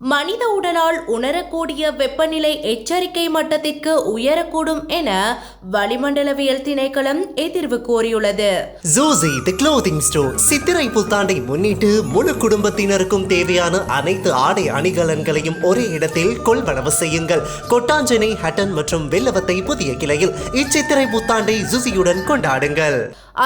மனித உடலால் உணரக்கூடிய வெப்பநிலை எச்சரிக்கை மட்டத்திற்கு உயரக்கூடும் என வளிமண்டலவியல் திணைக்களம் எதிர்வு கோரியுள்ளது ஜூசி தி க்ளோதிங் ஸ்டோர் சித்திரை புத்தாண்டை முன்னிட்டு முழு குடும்பத்தினருக்கும் தேவையான அனைத்து ஆடை அணிகலன்களையும் ஒரே இடத்தில் கொள்வனவு செய்யுங்கள். கொட்டாஞ்சனை ஹட்டன் மற்றும் வெள்ளவத்தை புதிய கிளையில் இச்சித்திரை புத்தாண்டை ஜூசியுடன் கொண்டாடுங்கள்.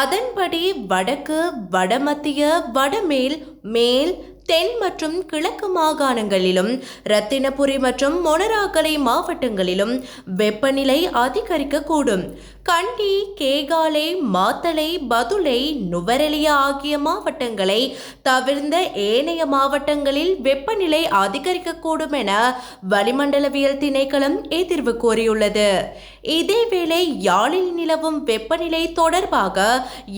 அதன்படி வடக்கு வடமத்திய வடமேல் மேல் தென் மற்றும் கிழக்கு மாகாணங்களிலும் ரத்தினபுரி மற்றும் மொனராகலை மாவட்டங்களிலும் வெப்பநிலை அதிகரிக்கக்கூடும். கண்டி கேகாலை மாத்தளை பதுளை நுவரெலியா ஆகிய மாவட்டங்களை தவிர்ந்த ஏனைய மாவட்டங்களில் வெப்பநிலை அதிகரிக்கக்கூடும் என வளிமண்டலவியல் திணைக்களம் எதிர்வு கோரியுள்ளது இதேவேளை யாழில் நிலவும் வெப்பநிலை தொடர்பாக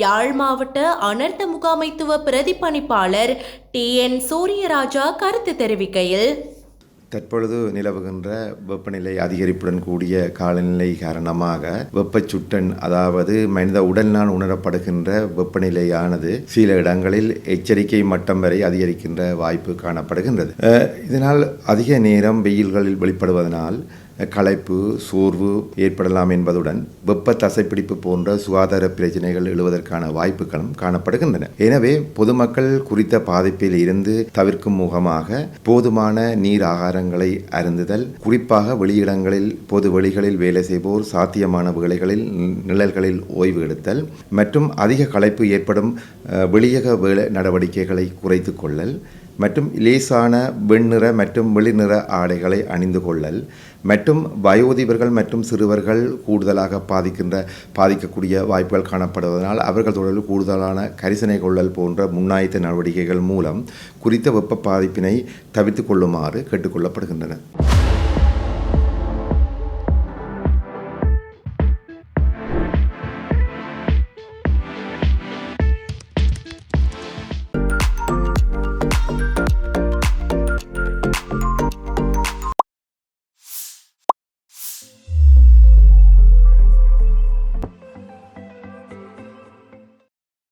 யாழ் மாவட்ட அனர்த்த முகாமைத்துவ பிரதிபணிப்பாளர் டி என் சூரியராஜா கருத்து தெரிவிக்கையில் தற்பொழுது நிலவுகின்ற வெப்பநிலை அதிகரிப்புடன் கூடிய காலநிலை காரணமாக வெப்பச்சுட்டன் அதாவது மனித உடலினால் உணரப்படுகின்ற வெப்பநிலையானது சில இடங்களில் எச்சரிக்கை மட்டம் வரை அதிகரிக்கின்ற வாய்ப்பு காணப்படுகின்றது. இதனால் அதிக நேரம் வெயில்களில் வெளிப்படுவதனால் களைப்பு சோர்வு ஏற்படலாம் என்பதுடன் வெப்ப தசைப்பிடிப்பு போன்ற சுகாதார பிரச்சனைகள் எழுவதற்கான வாய்ப்புகளும் காணப்படுகின்றன. எனவே பொதுமக்கள் குறித்த பாதிப்பில் இருந்து தவிர்க்கும் முகமாக போதுமான நீர் ஆகாரங்களை அருந்துதல் குறிப்பாக வெளியிடங்களில் பொது வெளிகளில் வேலை செய்வோர் சாத்தியமான வேலைகளில் நிழல்களில் ஓய்வு எடுத்தல் மற்றும் அதிக களைப்பு ஏற்படும் வெளியக வேலை நடவடிக்கைகளை குறைத்து கொள்ளல் மற்றும் லேசான வெண்ணிற மற்றும் வெளிநிற ஆடைகளை அணிந்து கொள்ளல் மற்றும் வயோதிபர்கள் மற்றும் சிறுவர்கள் கூடுதலாக பாதிக்கின்ற பாதிக்கக்கூடிய வாய்ப்புகள் காணப்படுவதனால் அவர்கள் தொடர்பில் கூடுதலான கரிசனை கொள்ளல் போன்ற முன்னாயத்த நடவடிக்கைகள் மூலம் குறித்த வெப்ப பாதிப்பினை தவிர்த்து கொள்ளுமாறு கேட்டுக்கொள்ளப்படுகின்றன